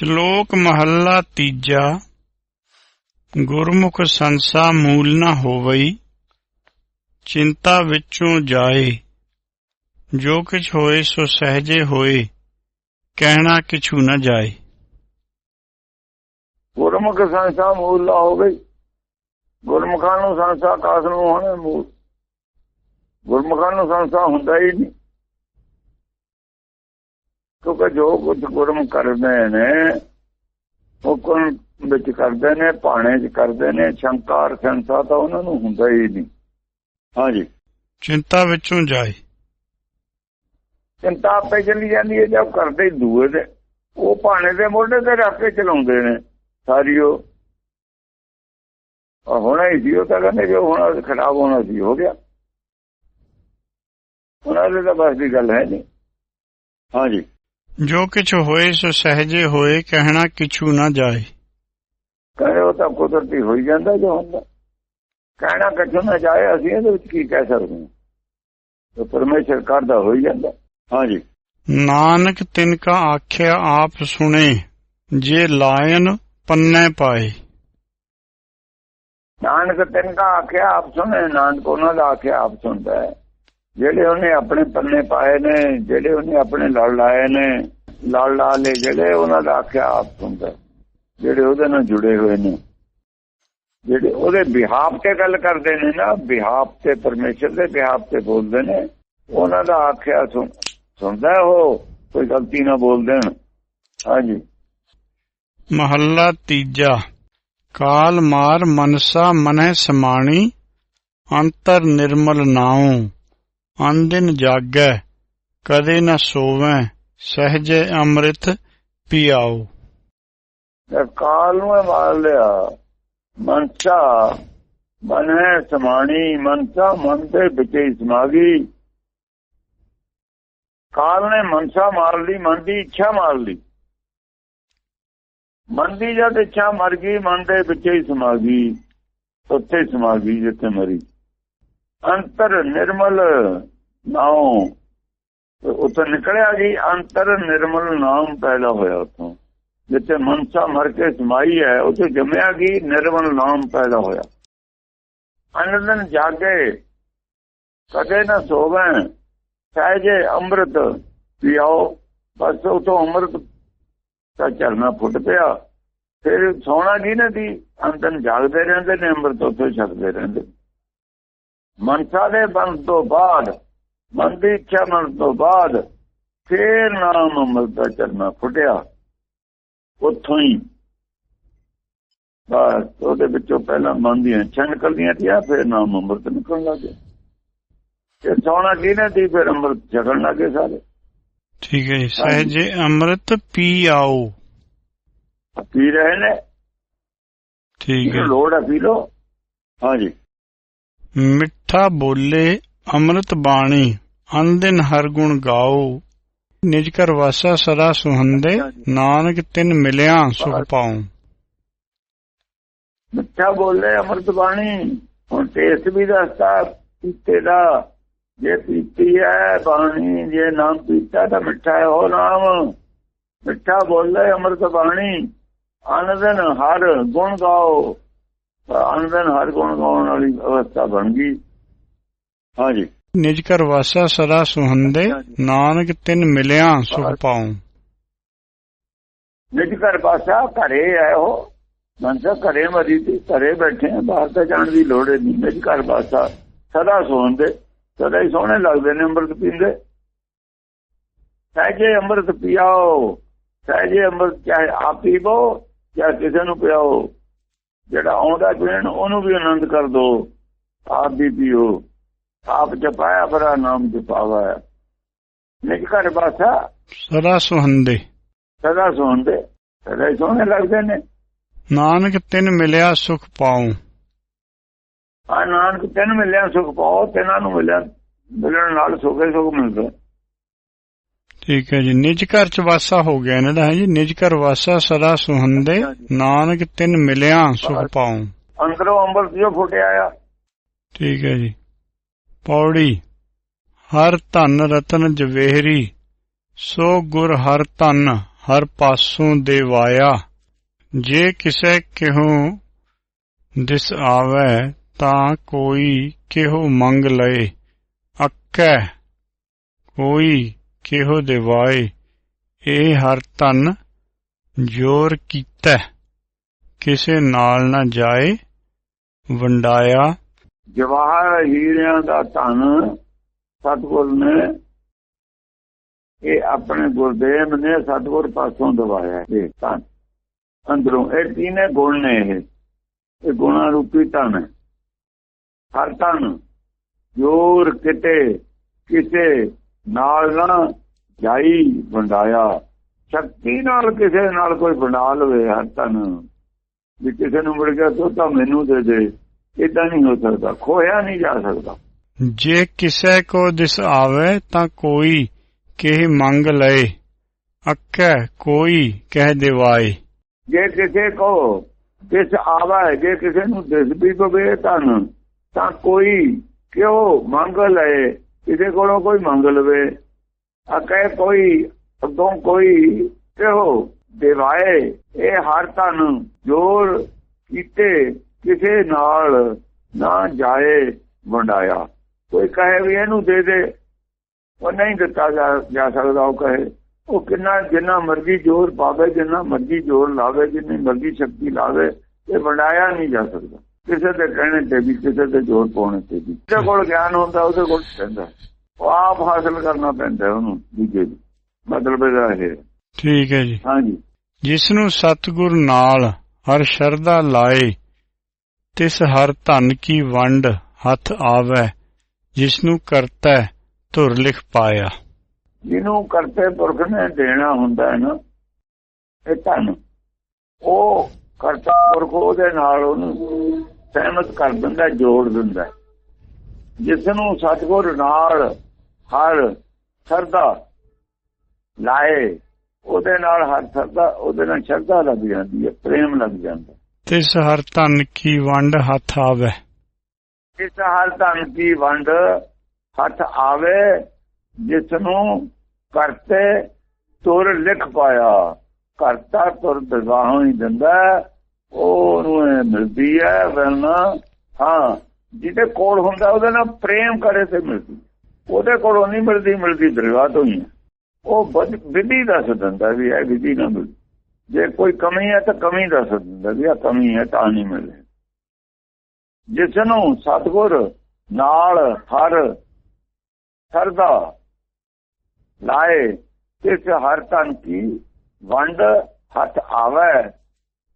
ਸ਼ਲੋਕ ਮਹੱਲਾ ਤੀਜਾ। ਗੁਰਮੁਖ ਸੰਸਾ ਮੂਲ ਨਾ ਹੋਵਈ, ਚਿੰਤਾ ਵਿੱਚੋਂ ਜਾਏ। ਜੋ ਕਿਛ ਹੋਏ ਸੋ ਸਹਜੇ ਹੋਏ, ਕਹਿਣਾ ਕਿਛੂ ਨਾ ਜਾਏ। ਗੁਰਮੁਖ ਸੰਸਾ ਮੂਲ ਨਾ ਹੋ ਗਈ ਗੁਰਮੁਖਾਂ ਨੂੰ ਸੰਸਾ ਕਾਸ ਨੂੰ ਹੋਣਾ ਮੂਲ। ਗੁਰਮੁਖਾਂ ਨੂੰ ਸੰਸਾ ਹੁੰਦਾ ਹੀ ਨਹੀਂ। ਕਿਉਂਕਿ ਜੋ ਕੁਝ ਗੁਰਮ ਕਰਦੇ ਨੇ ਉਹ ਕੋਣ ਵਿੱਚ ਕਰਦੇ ਨੇ ਪਾਣੇ ਚ ਕਰਦੇ ਨੇ ਸ਼ੰਕਾਰ ਸੰਸਾ ਤਾਂ ਉਹਨਾਂ ਨੂੰ ਹੁੰਦਾ ਹੀ ਨਹੀਂ। ਹਾਂਜੀ। ਚਿੰਤਾ ਵਿੱਚੋਂ ਜਾਏ। ਚਿੰਤਾ ਆਪੇ ਚੱਲੀ ਜਾਂਦੀ ਹੈ ਜਦ ਕਰਦੇ ਹੀ ਦੂਏ ਦੇ। ਉਹ ਭਾਣੇ ਦੇ ਮੋਢੇ ਤੇ ਰੱਖ ਕੇ ਚਲਾਉਂਦੇ ਨੇ ਸਾਰੀ ਉਹ। ਹੋਣਾ ਹੀ ਸੀ ਉਹ ਤਾਂ ਕਹਿੰਦੇ ਜੋ ਹੋਣਾ ਖਰਾਬ ਹੋਣਾ ਸੀ ਹੋ ਗਿਆ। ਉਹਨਾਂ ਦੇ ਤਾਂ ਬਸ ਦੀ ਗੱਲ ਹੈ ਨਹੀਂ ਹਾਂਜੀ। ਜੋ ਕਿਛ ਹੋਏ ਸੋ ਸਹਜੇ ਹੋਏ ਕਹਿਣਾ ਕਿਛੂ ਨਾ ਜਾਏ। ਕਹਿੰਦੇ ਉਹ ਤਾਂ ਕੁਦਰਤੀ ਹੋਈ ਜਾਂਦਾ ਜੋ ਹੁੰਦਾ। ਕਹਿਣਾ ਕਿਛੂ ਨਾ ਜਾਏ ਅਸੀਂ ਇਹਦੇ ਵਿੱਚ ਕੀ ਕਹਿ ਸਕਦੇ ਹਾਂ? ਤੇ ਪਰਮੇਸ਼ਰ ਕਰਦਾ ਹੋਈ ਜਾਂਦਾ। ਹਾਂਜੀ ਨਾਨਕ ਤਿਨ ਕਾ ਆਖਿਆ ਆਪ ਸੁਣੇ ਜੇ ਲਾਇਨ ਪੰਨੇ ਪਾਏ। ਨਾਨਕ ਤਿੰਨ ਦਾ ਆਖਿਆ ਆਪ ਸੁਣੇ ਨਾਨਕ ਉਹਨਾਂ ਦਾ ਆਖਿਆ ਆਪ ਸੁਣਦਾ ਹੈ। ਜਿਹੜੇ ਉਹਨੇ ਆਪਣੇ ਪੰਨੇ ਪਾਏ ਨੇ, ਜਿਹੜੇ ਉਹਨੇ ਆਪਣੇ ਲੜ ਲਾਏ ਨੇ, ਲੜ ਲਾ ਲਏ, ਜਿਹੜੇ ਉਹਨਾਂ ਦਾ ਆਖਿਆ ਆਪ ਸੁਣਦਾ ਹੈ। ਜਿਹੜੇ ਉਹਦੇ ਨਾਲ ਜੁੜੇ ਹੋਏ ਨੇ। ਜਿਹੜੇ ਉਹਦੇ ਬਿਹਾਫ ਤੇ ਗੱਲ ਕਰਦੇ ਨੇ ਨਾ, ਬਿਹਾਫ ਤੇ ਪਰਮੇਸ਼ਰ ਦੇ ਬਿਹਾਫ ਤੇ ਬੋਲਦੇ ਨੇ, ਉਹਨਾਂ ਦਾ ਆਖਿਆ ਸੁਣਦਾ ਹੈ ਉਹ, ਕੋਈ ਗਲਤੀ ਨਾ ਬੋਲ ਦੇਣ। ਹਾਂਜੀ। ਮਹੱਲਾ ਤੀਜਾ। ਕਾਲ ਮਾਰ ਮਨਸਾ ਮਨਹਿ ਸਮਾਣੀ, ਅੰਤਰ ਨਿਰਮਲ ਨਾਉ। ਅੰਦਿਨ ਜਾਗੈ, ਕਦੇ ਨ ਸੋਵੈ, ਸਹਜੇ ਅੰਮ੍ਰਿਤ ਪੀਆਓ ਕਾਲ ਨੂੰ ਮਾਰ ਲਿਆ, ਮਨਸਾ ਮਨ ਹੈ ਸਮਾਣੀ, ਮਨਸਾ ਮਨ ਦੇ ਵਿੱਚ ਸਮਾ ਗਈ ਕਾਲ ਨੇ ਮਨਸਾ ਮਾਰ ਲਈ, ਮਨ ਦੀ ਇੱਛਾ ਮਾਰ ਲਈ। ਮਨ ਦੀ ਜਦ ਇੱਛਾ ਮਰ ਗਈ, ਮਨ ਦੇ ਵਿੱਚ ਹੀ ਸਮਾ ਗਈ ਉੱਥੇ ਸਮਾ ਗਈ ਜਿੱਥੇ ਮਰੀ। ਅੰਤਰ ਨਿਰਮਲ ਨਾਉ ਉੱਥੇ ਨਿਕਲਿਆ ਗਈ ਅੰਤਰ ਨਿਰਮਲ ਨਾਮ ਪੈਦਾ ਹੋਇਆ ਉੱਥੋਂ। ਜਿੱਥੇ ਮਨਸਾ ਮਰ ਕੇ ਸਮਾਈ ਹੈ, ਉੱਥੇ ਜੰਮਿਆ ਗਈ ਨਿਰਮਲ ਨਾਮ ਪੈਦਾ ਹੋਇਆ। ਅਨੰਦਨ ਜਾਗੇ, ਕਦੇ ਨਾ ਸੋਵੈ ਸਹਿਜੇ ਅੰਮ੍ਰਿਤ ਪੀਓ ਬਸ ਉਤੋਂ ਅੰਮ੍ਰਿਤ ਦਾ ਝਰਨਾ ਫੁੱਟ ਪਿਆ। ਫਿਰ ਸੋਣਾ ਕੀ ਨਾ ਦੀ ਅੰਦਨ ਜਾਗਦੇ ਰਹਿੰਦੇ ਨੇ, ਅੰਮ੍ਰਿਤ ਉੱਥੇ ਛਕਦੇ ਰਹਿੰਦੇ। ਮਨਸਾ ਦੇ ਬੰਦ ਤੋਂ ਬਾਅਦ ਮਨ ਦੀ ਇੱਛਾ ਮਨ ਤੋਂ ਬਾਅਦ ਫਿਰ ਨਾਮ ਅੰਮ੍ਰਿਤ ਦਾ ਝਰਨਾ ਫੁੱਟਿਆ। ਉੱਥੋਂ ਹੀ ਬਸ ਉਹਦੇ ਵਿੱਚੋਂ ਪਹਿਲਾਂ ਮਨ ਦੀਆਂ ਇੱਛਾ ਨਿਕਲਦੀਆਂ ਤੀਆਂ ਫਿਰ ਨਾਮ ਅੰਮ੍ਰਿਤ ਨਿਕਲਣ ਲੱਗੇ ਤੇ ਸੋਣਾ ਕਿਹਨੇ ਦੀ ਫਿਰ ਅੰਮ੍ਰਿਤ ਛਕਣ ਲੱਗੇ ਸਾਰੇ। ਠੀਕ ਹੈ ਜੀ ਸਹਜੇ ਅੰਮ੍ਰਿਤ ਪੀਆਓ ਪੀ ਰਹੇ ਨੇ। ਠੀਕ ਹੈ। ਲੋੜ ਹੈ ਪੀ ਲੋ ਹਾਂਜੀ। ਮਿੱਠਾ ਬੋਲੇ ਅੰਮ੍ਰਿਤ ਬਾਣੀ ਅੰਦਿਨ ਹਰ ਗੁਣ ਗਾਓ। ਨਿਜ ਕਰ ਵਾਸਾ ਸਦਾ ਸੁਹੰਦੇ, ਨਾਨਕ ਤਿਨ ਮਿਲਿਆ ਸੁਖ ਪਾਉ। ਮਿੱਠਾ ਬੋਲੇ ਅੰਮ੍ਰਿਤ ਬਾਣੀ, ਹੁਣ ਟੇਸਟ ਵੀ ਦੱਸਦਾ ਪੀਤੇ ਦਾ। ਜੇ ਪੀਤੀ ਹੈ ਬਾਣੀ, ਜੇ ਨਾਮ ਪੀਤਾ ਤਾਂ ਮਿੱਠਾ ਹੈ ਉਹ ਨਾਮ। ਮਿੱਠਾ ਬੋਲੇ ਅੰਮ੍ਰਿਤ ਬਾਣੀ ਆਨੰਦਨ ਹਰ ਗੁਣ ਗਾਓ। ਆਨੰਦਨ ਹਰ ਗੁਣ ਗਾਉਣ ਵਾਲੀ ਅਵਸਥਾ ਬਣ ਗਈ। ਹਾਂਜੀ। ਨਿਜ ਕਰ ਵਾਸਾ ਸਦਾ ਸੁਹੰਦੇ ਨਾਨਕ ਤਿਨ ਮਿਲਿਆ ਸੁਖ ਪਾਉ। ਨਿਜ ਘਰ ਪਾਸਾ ਘਰੇ ਹੈ ਉਹ ਮਨਸਾ ਘਰੇ ਮਰੀ ਤੀ ਘਰੇ ਬੈਠੇ ਬਾਹਰ ਤਾਂ ਜਾਣ ਦੀ ਲੋੜ ਨਹੀਂ। ਨਿਜ ਘਰ ਪਾਸਾ ਸਦਾ ਸੋਹੰਦੇ ਸਦਾ ਹੀ ਸੋਹਣੇ ਲੱਗਦੇ ਨੇ ਅੰਮ੍ਰਿਤ ਪੀਂਦੇ। ਸਹਿਜੇ ਅੰਮ੍ਰਿਤ ਪੀਆਓ ਸਹਿਜੇ ਅੰਮ੍ਰਿਤ ਚਾਹੇ ਆਪ ਪੀਵੋ ਚਾਹੇ ਕਿਸੇ ਨੂੰ ਪਿਆਓ। ਜਿਹੜਾ ਆਉਂਦਾ ਪੀਣ ਉਹਨੂੰ ਵੀ ਆਨੰਦ ਕਰ ਦੋ। ਆਪ ਵੀ ਪੀਓ। ਆਪ ਜਪਾਇਆ ਬਰਾ ਨਾਮ ਜਪਾਵਾ ਨਿਜ ਘਰ ਪਾਸਾ ਸਦਾ ਸੁਹੰਦੇ। ਸਦਾ ਸੋਹੰਦੇ। ਸਦਾ ਸੋਹਣੇ ਲੱਗਦੇ ਨੇ। ਨਾਨਕ ਤਿਨ ਮਿਲਿਆ ਸੁਖ ਪਾਉ। ਆ ਨਾਨਕ ਤੈਨੂੰ ਮਿਲਿਆ ਸੁਖ ਪਾਓ ਤੈਨਾਂ ਨੂੰ ਮਿਲਿਆ ਮਿਲਣ ਨਾਲ ਸੁਖੇ ਸੁਖ ਮਿਲਦਾ। ਠੀਕ ਹੈ ਜੀ। ਨਿਜ ਘਰ ਚ ਵਾਸਾ ਹੋ ਗਿਆ ਇਹਨਾਂ ਦਾ ਹੈ ਜੀ। ਨਿਜ ਘਰ ਵਾਸਾ ਸਦਾ ਸੁਹੰਦੇ। ਨਾਨਕ ਤਿਨ ਮਿਲਿਆ ਸੁਖ ਪਾਉ। ਅੰਦਰੋਂ ਅੰਮ੍ਰਿਤ ਜੋ ਫੁੱਟਿਆ ਆ। ਠੀਕ ਹੈ ਜੀ। ਪੌੜੀ, ਹਰ ਧਨ ਰਤਨ ਜਵੇਹਰੀ, ਸੋ ਗੁਰ ਹਰ ਧਨ ਹਰ ਪਾਸੋਂ ਦੇਵਾਇਆ ਜੇ ਕਿਸੇ ਕਿਹੋ ਦਿਸ ਆਵੈ, ਤਾਂ ਕੋਈ ਕਿਹੋ ਮੰਗ ਲਏ। ਅੱਕੈ, ਕੋਈ ਕਿਹੋ ਦੇਵਾਏ। ਇਹ ਹਰ ਧਨ ਜੋਰ ਕੀਤਾ। ਕਿਸੇ ਨਾਲ ਨਾ ਜਾਏ, ਵੰਡਾਇਆ ਜਵਾਹਰ ਹੀਰਿਆਂ ਦਾ ਧਨ ਸਤਗੁਰ ਨੇ ਇਹ ਆਪਣੇ ਗੁਰਦੇਵ ਨੇ ਸਤਿਗੁਰ ਪਾਸੋਂ ਦਵਾਇਆ ਇਹ ਧਨ ਅੰਦਰੋਂ ਇਹ ਤੀਨੇ ਗੁਣ ਨੇ ਇਹ? ਇਹ ਗੁਣਾ ਰੂਪੀ ਧਨ ਹਰ ਧਨ, ਜੋਰ, ਕਿਤੇ, ਕਿਸੇ ਨਾਲ ਨਾ ਜਾਈ ਵੰਡਾਇਆ। ਸ਼ਕਤੀ ਨਾਲ ਕਿਸੇ ਨਾਲ ਕੋਈ ਵੰਡਾ ਲਵੇ ਹਰ ਧਨ। ਵੀ ਕਿਸੇ ਨੂੰ ਮਿਲ ਗਿਆ ਤੋ ਤਾਂ ਮੈਨੂੰ ਦੇ ਦੇ। ਇਦਾਂ ਨਹੀਂ ਹੋ ਸਕਦਾ ਖੋਇਆ ਨਹੀਂ ਜਾ ਸਕਦਾ। ਜੇ ਕਿਸੇ ਕੋ ਦਿਸ ਆਵੇ ਤਾਂ ਕੋਈ ਕਿਹ ਮੰਗ ਲਏ ਅੱਕੈ ਕੋਈ ਕਹਿ ਦੇਵਾਏ। ਜੇ ਕਿਸੇ ਕੋ ਦਿਸ ਆਵਾ ਜੇ ਕਿਸੇ ਨੂੰ ਦਿਸ ਵੀ ਪਵੇ ਧਨ ਤਾਂ ਕੋਈ ਕਿਉਂ ਮੰਗ ਲਏ? ਕਿਸੇ ਕੋਲੋਂ ਕੋਈ ਮੰਗ ਲਵੇ। ਕਹੇ ਕੋਈ ਅੱਗੋਂ ਕੋਈ ਕਿਉਂ ਦੇਵਾਏ? ਇਹ ਹਰ ਧਨ ਜੋਰ ਕੀਤੇ ਕਿਸੇ ਨਾਲ ਨਾ ਜਾਏ ਵੰਡਾਇਆ। ਕੋਈ ਕਹੇ ਵੀ ਇਹਨੂੰ ਦੇ ਦੇ ਉਹ ਨਹੀਂ ਦਿੱਤਾ ਜਾ- ਸਕਦਾ ਉਹ ਕਹੇ। ਉਹ ਕਿੰਨਾ ਜਿੰਨਾ ਮਰਜ਼ੀ ਜ਼ੋਰ ਪਾਵੇ ਜਿੰਨਾ ਮਰਜ਼ੀ ਜ਼ੋਰ ਲਾਵੇ ਜਿੰਨੀ ਮਰਜ਼ੀ ਸ਼ਕਤੀ ਲਾਵੇ ਇਹ ਵੰਡਾਇਆ ਨਹੀਂ ਜਾ ਸਕਦਾ। ਕਿਸੇ ਦੇ ਕਹਿਣੇ ਤੇ ਵੀ ਕਿਸੇ ਦੇ ਜ਼ੋਰ ਪਾਉਣੇ ਤੇ ਵੀ। ਜਿਹਦੇ ਕੋਲ ਗਿਆਨ ਹੁੰਦਾ ਉਹਦੇ ਕੋਲ ਪੈਂਦਾ। ਉਹ ਆਪ ਹਾਸਲ ਕਰਨਾ ਪੈਂਦਾ ਉਹਨੂੰ ਦੂਜੇ ਨੂੰ। ਮਤਲਬ ਇਹਦਾ ਇਹ ਹੈ। ਠੀਕ ਹੈ ਜੀ। ਹਾਂਜੀ। ਜਿਸ ਨੂੰ ਸਤਿਗੁਰ ਨਾਲ ਹਰ ਸ਼ਰਧਾ ਲਾਏ ਤਿਸ ਹਰ ਧਨ ਕੀ ਵੰਡ ਹੱਥ ਆਵੈ, ਜਿਸਨੂੰ ਕਰਤਾ ਧੁਰ ਲਿਖ ਪਾਇਆ। ਜਿਹਨੂੰ ਕਰਤੇ ਪੁਰਖ ਨੇ ਦੇਣਾ ਹੁੰਦਾ ਹੈ ਨਾ, ਇਹ ਧਨ, ਉਹ ਕਰਤਾ ਪੁਰਖ ਉਹਦੇ ਨਾਲ ਉਹਨੂੰ ਸਹਿਮਤ ਕਰ ਦਿੰਦਾ, ਜੋੜ ਦਿੰਦਾ ਜਿਸ ਨੂੰ ਸਤਿਗੁਰ ਨਾਲ ਹਰ ਸਰਦਾ ਲਾਏ, ਉਹਦੇ ਨਾਲ ਹਰ ਸਰਦਾ ਉਹਦੇ ਨਾਲ ਸ਼ਰਧਾ ਲੱਗ ਜਾਂਦੀ ਹੈ, ਪ੍ਰੇਮ ਲੱਗ ਜਾਂਦਾ ਤਿਸ ਹਰ ਧਨ ਕੀ ਵੰਡ ਹੱਥ ਆਵੇ। ਇਸ ਹਰ ਧਨ ਕੀ ਵੰਡ ਹੱਥ ਆਵੇ ਜਿਸ ਨੂੰ ਕਰਤੇ ਤੁਰ ਲਿਖ ਪਾਇਆ। ਕਰਤਾ ਤੁਰ ਦਗਾਹੋਂ ਹੀ ਦਿੰਦਾ, ਉਹਨੂੰ ਇਹ ਮਿਲਦੀ ਹੈ ਵਰਨਾ। ਹਾਂ, ਜਿਹਦੇ ਕੋਲ ਹੁੰਦਾ ਉਹਦੇ ਨਾਲ ਪ੍ਰੇਮ ਕਰੇ ਤੇ ਮਿਲਦੀ। ਉਹਦੇ ਕੋਲੋਂ ਨਹੀਂ ਮਿਲਦੀ ਮਿਲਦੀ ਦਰਗਾਹ ਤੋਂ ਹੀ। ਉਹ ਵਿਧੀ ਦੱਸ ਦਿੰਦਾ ਵੀ ਇਹ ਵਿਧੀ ਨਾ ਮਿਲਦੀ। ਜੇ ਕੋਈ ਕਮੀ ਹੈ ਤਾਂ ਕਮੀ ਦੱਸ ਦਿੰਦਾ ਵੀ ਆ ਕਮੀ ਹੈ, ਤਾਂ ਨਹੀਂ ਮਿਲੇ। ਜਿਸ ਨੂੰ ਸਤਗੁਰ ਨਾਲ ਹਰ ਸਰਦਾ ਲਾਏ ਇਸ ਹਰ ਤਨ ਕੀ ਵੰਡ ਹੱਥ ਆਵੇ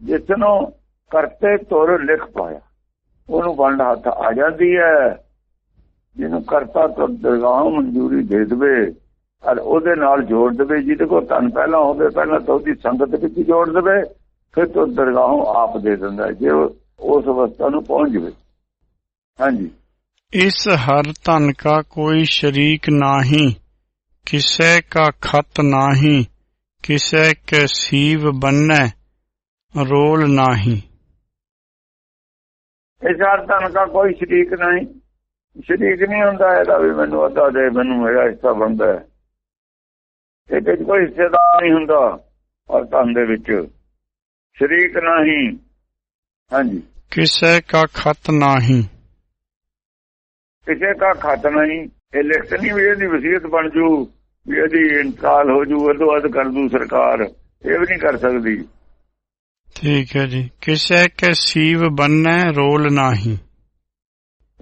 ਜਿਸ ਨੂੰ ਕਰਤੇ ਤੁਰ ਲਿਖ ਪਾਇਆ। ਉਹਨੂੰ ਵੰਡ ਹੱਥ ਆ ਜਾਂਦੀ ਹੈ। ਜਿਹਨੂੰ ਕਰਤਾ ਤੁਰ ਦਰਗਾਹ ਮਨਜ਼ੂਰੀ ਦੇ ਦੇਵੇ ਔਰ ਉਹਦੇ ਨਾਲ ਜੋੜ ਦੇਵੇ ਜਿਹਦੇ ਕੋਲ ਤਨ ਪਹਿਲਾਂ ਹੋਵੇ ਪਹਿਲਾਂ ਤਾਂ ਉਹਦੀ ਸੰਗਤ ਵਿੱਚ ਜੋੜ ਦੇਵੇ ਫਿਰ ਤੋਂ ਦਰਗਾਹੋਂ ਆਪ ਦੇ ਦਿੰਦਾ ਜੇ ਉਸ ਅਵਸਥਾ ਨੂੰ ਪਹੁੰਚ ਜਾਵੇ। ਹਾਂਜੀ। ਇਸ ਹਰ ਧਨ ਕਾ ਕੋਈ ਸ਼ਰੀਕ ਨਾਹੀ ਕਿਸੇ ਕਾ ਖਤ ਨਾਹੀ ਕਿਸੇ ਕੇ ਸੀਵ ਬੰਨੈ ਰੋਲ ਨਾਹੀ। ਇਸ ਅਰਥਨ ਦਾ ਕੋਈ ਸ਼ਰੀਕ ਨਹੀਂ। ਸ਼ਰੀਕ ਨਹੀਂ ਹੁੰਦਾ ਇਹਦਾ ਵੀ ਮੈਨੂੰ ਅੱਧਾ ਦੇ ਮੈਨੂੰ ਮੇਰਾ ਹਿੱਸਾ ਬਣਦਾ ਹੈ। ਇਹਦੇ 'ਚ ਕੋਈ ਹਿੱਸੇਦਾਰ ਨਹੀਂ ਹੁੰਦਾ ਅਰਥਨ ਦੇ ਵਿੱਚ। ਸ਼ਰੀਕ ਨਹੀਂ। ਹਾਂਜੀ। ਕਿਸੇ ਕਾ ਖਤ ਨਾਹੀ। ਕਿਸੇ ਦਾ ਖਤ ਨਹੀਂ। ਇਹ ਲਿਖਤ ਨਹੀਂ ਵੀ ਇਹਦੀ ਵਸੀਅਤ ਬਣ ਜੂ ਵੀ ਇਹਦੀ ਇੰਤਕਾਲ ਹੋ ਜੂ ਅਦੋ ਅਦ ਕਰ ਦੂ ਸਰਕਾਰ। ਇਹ ਵੀ ਨਹੀਂ ਕਰ ਸਕਦੀ। ਠੀਕ ਹੈ ਜੀ। ਕਿਸੇ ਕੇ ਸੀਵ ਬੰਨੈ ਰੋਲ ਨਾਹੀ।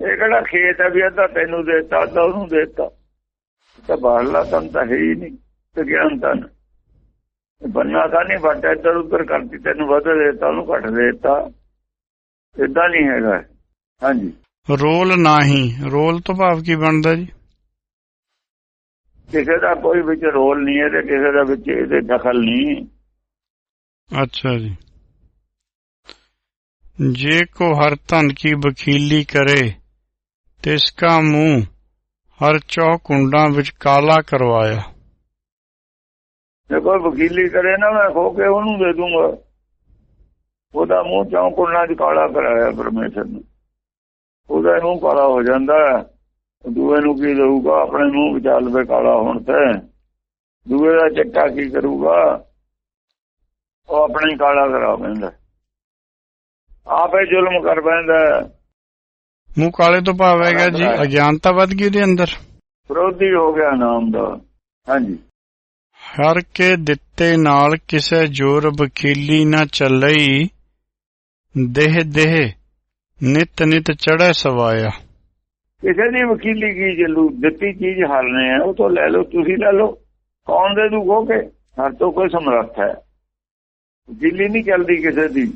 ਇਹ ਕਿਹੜਾ ਖੇਤ ਹੈ ਵੀ ਅੱਧਾ ਤੈਨੂੰ ਦੇਤਾ ਅੱਧਾ ਉਹਨੂੰ ਦੇਤਾ। ਤਾਂ ਬਾਹਰਲਾ ਤਨ ਤਾਂ ਹੈ ਹੀ ਨਹੀਂ। ਤੇ ਗਿਆਨ ਤਨ ਬੰਨਾ ਤਾਂ ਨਹੀਂ ਵੱਟ ਇੱਧਰ ਉੱਧਰ ਕਰਤੀ ਤੈਨੂੰ ਵੱਧ ਦੇਤਾ ਉਹਨੂੰ ਘੱਟ ਦੇਤਾ। ਇਦਾਂ ਨਹੀਂ ਹੈਗਾ। ਹਾਂਜੀ। ਰੋਲ ਨਾਹੀ। ਰੋਲ ਤੋਂ ਭਾਵ ਕੀ ਬਣਦਾ ਜੀ? ਕਿਸੇ ਦਾ ਕੋਈ ਵਿੱਚ ਰੋਲ ਨਹੀਂ ਹੈ ਤੇ ਕਿਸੇ ਦਾ ਵਿੱਚ ਇਹਦੇ ਦਖਲ ਨਹੀਂ। ਅੱਛਾ ਜੀ। ਜੇ ਕੋ ਹਰ ਧਨ ਕੀ ਵਕੀਲੀ ਕਰੇ ਤਿਸ ਕਾ ਮੂੰਹ ਹਰ ਚੌ ਕੁੰਡਾਂ ਵਿੱਚ ਕਾਲਾ ਕਰਵਾਇਆ। ਜੇ ਕੋਈ ਵਕੀਲੀ ਕਰੇ ਨਾ ਮੈਂ ਖੋ ਕੇ ਉਹਨੂੰ ਦੇ ਦੂੰਗਾ। ਉਹਦਾ ਮੂੰਹ ਚੌਂ ਕੁੰਡਾਂ 'ਚ ਕਾਲਾ ਕਰਾਇਆ ਪਰਮੇਸ਼ਰ ਨੇ। ਉਹਦਾ ਮੂੰਹ ਕਾਲਾ ਹੋ ਜਾਂਦਾ ਹੈ। ਦੂਏ ਨੂੰ ਕੀ ਦੇਊਗਾ? ਆਪਣੇ ਮੂੰਹ ਵਿਚਾਲ ਲਵੇ ਕਾਲਾ ਹੋਣ ਤੇ। ਦੂਏ ਦਾ ਚੱਟਾ ਕੀ ਕਰੂਗਾ? ਉਹ ਆਪਣਾ ਹੀ ਕਾਲਾ ਕਰਾ ਪੈਂਦਾ ਆਪੇ ਜ਼ੁਲਮ ਕਰ ਪੈਂਦਾ ਮੂੰਹ ਕਾਲੇ ਤੋਂ ਭਾਵ ਹੈਗਾ ਜੀ। ਅਗਿਆਨਤਾ ਵੱਧ ਗਈ ਉਹਦੇ ਅੰਦਰ। ਵਿਰੋਧੀ ਹੋ ਗਿਆ ਨਾਮ ਦਾ। ਹਾਂਜੀ। ਹਰ ਕੇ ਦਿੱਤੇ ਨਾਲ ਕਿਸੇ ਜੋਰ ਵਕੀਲੀ ਨਾ ਚੱਲਈ ਦੇਹ ਦੇਹ ਨਿਤ ਨਿਤ ਚੜ੍ਹੈ ਸਵਾਇਆ। ਕਿਸੇ ਦੀ ਵਕੀਲੀ ਕੀ ਚੱਲੂ ਦਿੱਤੀ ਚੀਜ਼ ਹਰਨੇ ਆ ਉਹ ਤੋਂ ਲੈ ਲਓ ਤੁਸੀਂ ਲੈ ਲਓ ਕੌਣ ਦੇ ਦੂ ਖੋ ਕੇ ਹਰ ਤੋਂ ਕੋਈ ਸਮਰੱਥ ਹੈ। ਵਕੀਲੀ ਨਹੀਂ ਚੱਲਦੀ ਕਿਸੇ ਦੀ।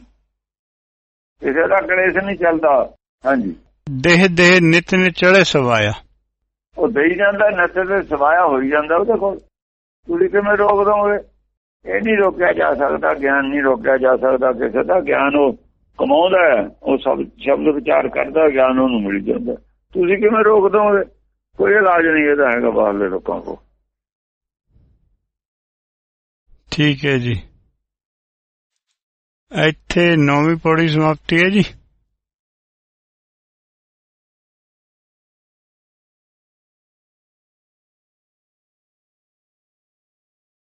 ਕਿਸੇ ਦਾ ਕਲੇਸ਼ ਨਹੀਂ ਚੱਲਦਾ। ਹਾਂਜੀ। ਦੇਹ ਦੇਹ ਨਿਤ ਨਿਤ ਚੜ੍ਹੈ ਸਵਾਇਆ। ਉਹ ਦੇਈ ਜਾਂਦਾ ਨੱਤ ਤੇ ਸਵਾਇਆ ਹੋਈ ਜਾਂਦਾ ਉਹਦੇ ਕੋਲ। ਤੁਸੀਂ ਕਿਵੇਂ ਰੋਕ ਦੋਗੇ ਇਹ ਨਹੀਂ ਰੋਕਿਆ ਜਾ ਸਕਦਾ, ਗਿਆਨ ਨਹੀਂ ਰੋਕਿਆ ਜਾ ਸਕਦਾ। ਕਿਸੇ ਦਾ ਗਿਆਨ ਉਹ ਕਮਾਉਂਦਾ ਉਹ ਸਭ ਸ਼ਬਦ ਵਿਚਾਰ ਕਰਦਾ, ਗਿਆਨ ਉਹਨੂੰ ਮਿਲ ਜਾਂਦਾ। ਤੁਸੀਂ ਕਿਵੇਂ ਰੋਕ ਦੋਗੇ ਕੋਈ ਇਲਾਜ ਨਹੀਂ ਇਹਦਾ ਹੈਗਾ ਬਾਹਰਲੇ ਲੋਕਾਂ ਕੋਲ। ਠੀਕ ਹੈ ਜੀ। ਇੱਥੇ ਨੌਵੀਂ ਪੌੜੀ ਸਮਾਪਤੀ ਹੈ ਜੀ।